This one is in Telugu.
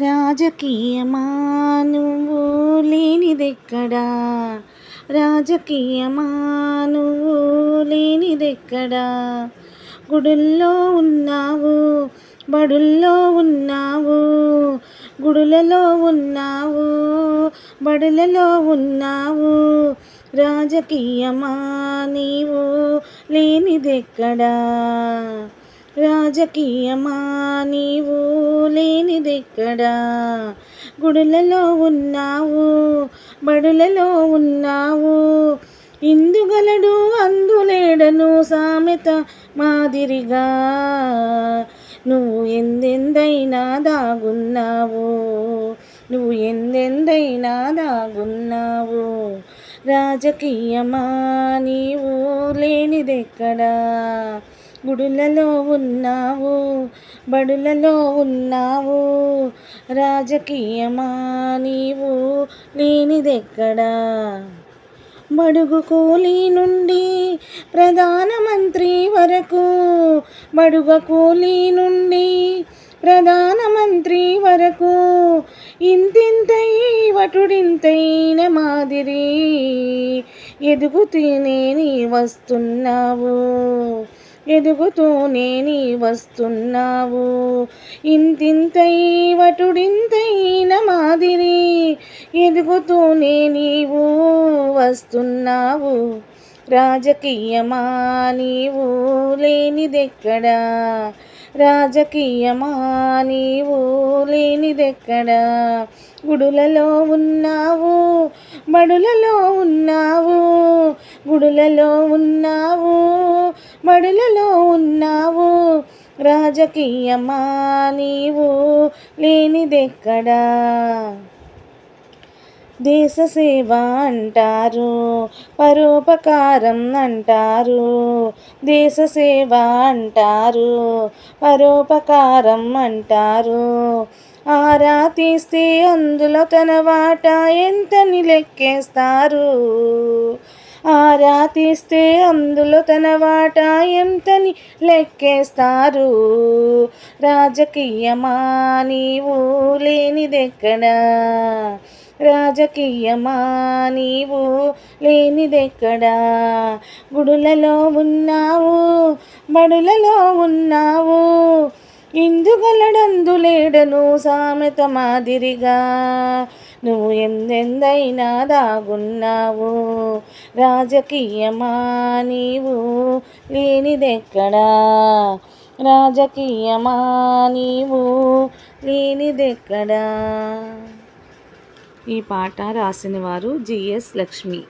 రాజకీయమా నువ్వు లేనిదెక్కడా రాజకీయమా నువ్వు లేనిదెక్కడా గుడుల్లో ఉన్నావు బడుల్లో ఉన్నావు గుడులలో ఉన్నావు బడులలో ఉన్నావు. రాజకీయమా నీవు లేనిదెక్కడా రాజకీయమా నీవు లేనిదెక్కడా గుడులలో ఉన్నావు బడులలో ఉన్నావు. ఇందుగలడు అందులేడను సామెత మాదిరిగా. నువ్వు ఎందెందైనా దాగున్నావు నువ్వు ఎందెందైనా దాగున్నావు. రాజకీయమా నీవు లేనిదెక్కడా? గుడులలో ఉన్నావు బడులలో ఉన్నావు. రాజకీయమా నీవు లేనిదెక్కడా? బడుగు కూలీ నుండి ప్రధానమంత్రి వరకు. బడుగ కూలీ నుండి ప్రధానమంత్రి వరకు. ఇంతింతై వటుడింతైన మాదిరి ఎదుగుతూనే నీ వస్తున్నావు. ఎదుగుతూనే నీ వస్తున్నావు. ఇంతింతై వటుడింతైన మాదిరి ఎదుగుతూనే నీవు వస్తున్నావు. రాజకీయమా నీవు లేనిదెక్కడా? రాజకీయమా నీవు లేనిదెక్కడా? గుడులలో ఉన్నావు బడులలో ఉన్నావు గుడులలో ఉన్నావు. మడులలో ఉన్నావు. రాజకీయమా నీవు లేనిదెక్కడా? దేశ సేవ అంటారు పరోపకారం అంటారు. దేశ సేవ అంటారు పరోపకారం అంటారు. ఆరా తీస్తే అందులో తన వాటా ఎంతని లెక్కేస్తారు ఆరా తీస్తే అందులో తన వాటా ఎంతని లెక్కేస్తారు? రాజకీయమా? నీవు లేనిదెక్కడా? రాజకీయమా? నీవు లేనిదెక్కడా? గుడులలో ఉన్నావు బడులలో ఉన్నావు. ఇందుగలడందులేడను సామెత మాదిరిగా? నువ్వు ఎందెందైనా దాగున్నావు. రాజకీయమా నీవు? లేనిదెక్కడా? రాజకీయమా నీవు? లేనిదెక్కడా? ఈ పాట రాసిన వారు జిఎస్ లక్ష్మి.